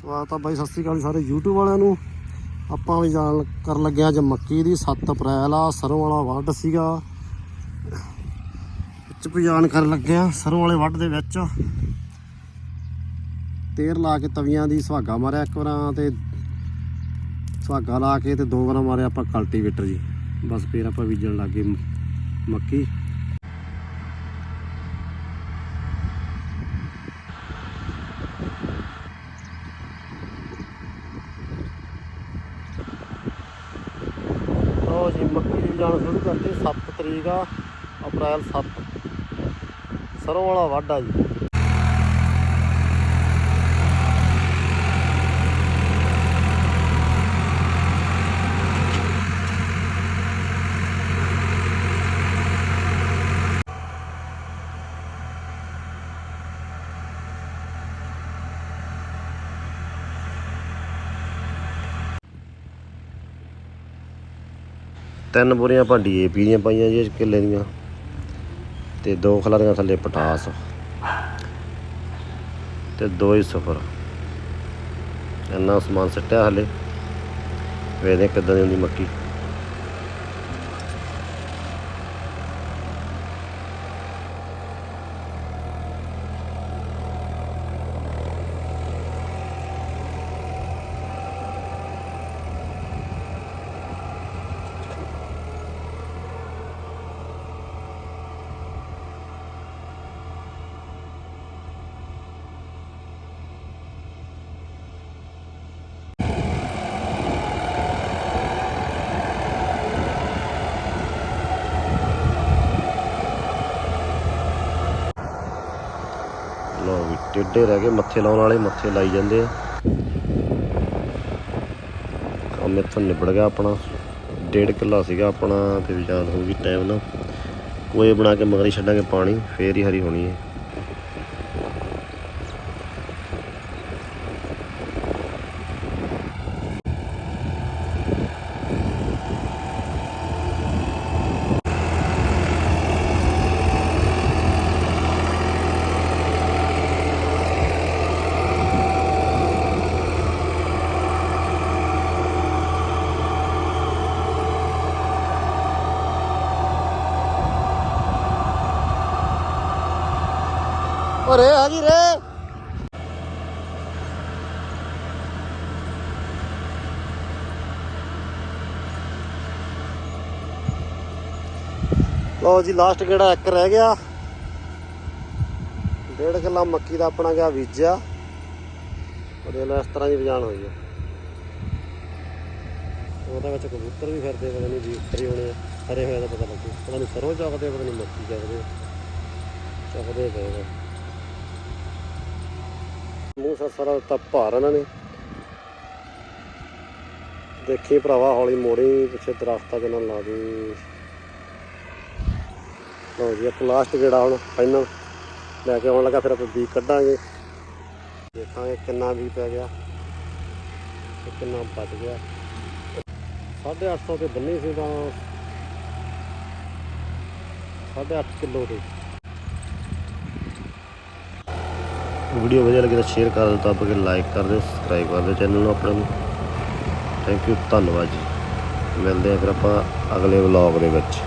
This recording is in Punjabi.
ਸਵਾਗਤ ਆ ਬਾਈ, ਸਤਿ ਸ੍ਰੀ ਅਕਾਲ ਜੀ ਸਾਰੇ YouTube ਵਾਲਿਆਂ ਨੂੰ। ਆਪਾਂ ਵੀ ਜਾਣ ਕਰਨ ਲੱਗੇ ਹਾਂ ਅੱਜ ਮੱਕੀ ਦੀ 7 ਅਪ੍ਰੈਲ ਆ, ਸਰੋਂ ਵਾਲਾ ਵੱਢ ਸੀਗਾ। ਵਿੱਚ ਵੀ ਜਾਣ ਕਰਨ ਲੱਗੇ ਆ ਸਰੋਂ ਵਾਲੇ ਵੱਢ ਦੇ ਵਿੱਚ। ਤੇਰ ਲਾ ਕੇ ਤਵੀਆਂ ਦੀ ਸੁਹਾਗਾ ਮਾਰਿਆ ਇੱਕ ਵਾਰਾਂ ਤੇ, ਸੁਹਾਗਾ ਲਾ ਕੇ ਤੇ ਦੋ ਵਾਰਾਂ ਮਾਰਿਆ ਆਪਾਂ ਕਲਟੀਵੇਟਰ ਜੀ। ਬਸ ਫੇਰ ਆਪਾਂ ਬੀਜਣ ਲੱਗੇ ਮੱਕੀ। ਲਓ ਮੱਕੀ ਦੀ ਜਾਣ ਸ਼ੁਰੂ ਕਰਤੀ 7 ਤਰੀਕ ਆ, ਅਪ੍ਰੈਲ 7 ਸਰੋਂ ਵਾਲਾ ਵਾਢਾ ਜੀ। ਤਿੰਨ ਬੋਰੀਆਂ ਆਪਾਂ ਡੀਏਪੀ ਦੀਆਂ ਪਾਈਆਂ ਜੀ ਕਿੱਲੇ ਦੀਆਂ ਤੇ ਦੋ ਖਲਾਰੀਆਂ ਥੱਲੇ ਪਟਾਸ ਤੇ ਦੋ ਹੀ ਸਫਰ। ਇੰਨਾ ਸਮਾਨ ਸਿੱਟਿਆ ਹਲੇ। ਵੇਖਦੇ ਕਿੱਦਾਂ ਦੀ ਹੁੰਦੀ ਮੱਕੀ। ਲਓ ਵੀ ਟੇਡੇ ਰਹਿ ਗਏ, ਮੱਥੇ ਲਾਉਣ ਵਾਲੇ ਮੱਥੇ ਲਾਈ ਜਾਂਦੇ ਆ। ਕੰਮ ਇੱਥੋਂ ਨਿਬੜ ਗਿਆ ਆਪਣਾ। ਡੇਢ ਕਿੱਲਾ ਸੀਗਾ ਆਪਣਾ, ਤੇ ਵਿਚਾਰ ਹੋ ਗਈ ਟਾਈਮ ਨਾਲ। ਕੋਏ ਬਣਾ ਕੇ ਮਗਰੀ ਛੱਡਾਂਗੇ ਪਾਣੀ, ਫੇਰ ਹੀ ਹਰੀ ਹੋਣੀ ਹੈ। ਓਰੇ ਆ ਗਈ ਰੇ ਲਓ ਜੀ ਲਾਸਟ ਕਿਹੜਾ ਇੱਕ ਰਹਿ ਗਿਆ। ਡੇਢ ਕਿੱਲਾ ਮੱਕੀ ਦਾ ਆਪਣਾ ਗਿਆ ਬੀਜਿਆ। ਉਹਦੇ ਨਾਲ ਇਸ ਤਰ੍ਹਾਂ ਦੀ ਵਜਾਨ ਹੋਈ ਹੈ। ਉਹਦੇ ਵਿੱਚ ਕਬੂਤਰ ਵੀ ਫਿਰਦੇ, ਪਤਾ ਨਹੀਂ ਜੀ ਉੱਤਰੀ ਹੋਣੇ ਹਰੇ ਹੋਏ ਦਾ ਪਤਾ ਲੱਗੂ। ਪਤਾ ਨਹੀਂ ਸਰੋਂ ਚੱਕਦੇ ਪਤਾ ਨਹੀਂ ਮੱਕੀ ਚੱਕਦੇ ਆ। ਚੱਕਦੇ ਪਏ ਮੂੰਹ ਸਾ ਸਾਰਾ ਤਾਂ ਭਾਰ ਇਹਨਾਂ ਨੇ। ਦੇਖੀ ਭਰਾਵਾ, ਹੌਲੀ ਮੋੜੀ ਪਿੱਛੇ ਦਰਖਤਾਂ ਦੇ ਨਾਲ ਲਾ ਦੀ ਲਓ ਜੀ, ਇੱਕ ਲਾਸਟ ਜਿਹੜਾ ਹੁਣ ਫਾਈਨਲ ਲੈ ਕੇ ਆਉਣ ਲੱਗਾ, ਫਿਰ ਆਪਾਂ ਬੀਜ ਕੱਢਾਂਗੇ। ਦੇਖਾਂਗੇ ਕਿੰਨਾ ਬੀਜ ਪੈ ਗਿਆ ਤੇ ਕਿੰਨਾ ਬਚ ਗਿਆ। 850 ਤੇ ਬੰਨੀ ਸੀ ਤਾਂ 8.5 ਕਿਲੋ ਦੇ। ਵੀਡੀਓ ਵਧੀਆ ਲੱਗੇ ਤਾਂ ਸ਼ੇਅਰ ਕਰ ਦਿਓ, ਤਾਂ ਕਿ ਲਾਈਕ ਕਰ ਦਿਓ ਸਬਸਕ੍ਰਾਈਬ ਕਰ ਦਿਓ ਚੈਨਲ ਨੂੰ ਆਪਣੇ ਨੂੰ। ਥੈਂਕ ਯੂ ਧੰਨਵਾਦ ਜੀ। ਮਿਲਦੇ ਆ ਫਿਰ ਆਪਾਂ ਅਗਲੇ ਵਲੌਗ ਦੇ ਵਿੱਚ।